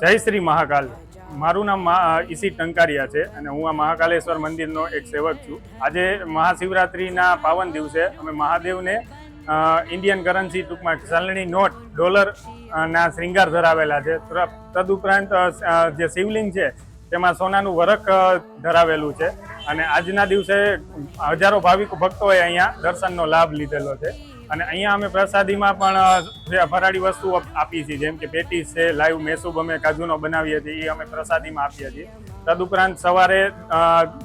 જય શ્રી મહાકાલ મારું નામ ઈસી ટંકારિયા છે અને હું આ મહાકાલેશ્વર મંદિરનો એક સેવક છું આજે મહાશિવરાત્રિના પાવન દિવસે અમે મહાદેવને ઇન્ડિયન કરન્સી ટૂંકમાં ચલણી નોટ ડોલર ના શ્રીંગાર ધરાવેલા છે. તદુપરાંત જે શિવલિંગ છે, તેમાં સોનાનું વરખ ધરાવેલું છે. અને આજના દિવસે હજારો ભાવિક ભક્તોએ અહીંયા દર્શનનો લાભ લીધેલો છે. અને અહીંયા અમે પ્રસાદીમાં પણ જે ફરાળી વસ્તુ આપીએ છીએ, જેમ કે પેટીસ છે, લાઈવ મેસૂબ અમે કાજુનો બનાવીએ છીએ એ અમે પ્રસાદીમાં આપીએ છીએ. તદુપરાંત સવારે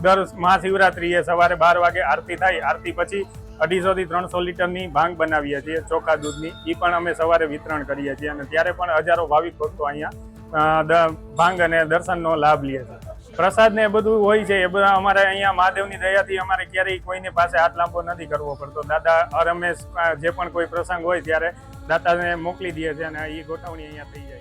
દર મહાશિવરાત્રિએ સવારે બાર વાગે આરતી થાય. આરતી પછી અઢીસો થી ત્રણસો લીટરની ભાંગ બનાવીએ છીએ, ચોખા દૂધની. એ પણ અમે સવારે વિતરણ કરીએ છીએ અને ત્યારે પણ હજારો ભાવિક ભક્તો અહીંયા ભાંગ અને દર્શનનો લાભ લે છે. પ્રસાદ ને બધું હોય છે, એ બધા અમારે અહીંયા મહાદેવની દયાથી અમારે ક્યારેય કોઈની પાસે હાથ લાંબો નથી કરવો પડતો. દાદા હર જે પણ કોઈ પ્રસંગ હોય ત્યારે દાતાને મોકલી દે છે અને એ ગોઠવણી અહીંયા થઈ જાય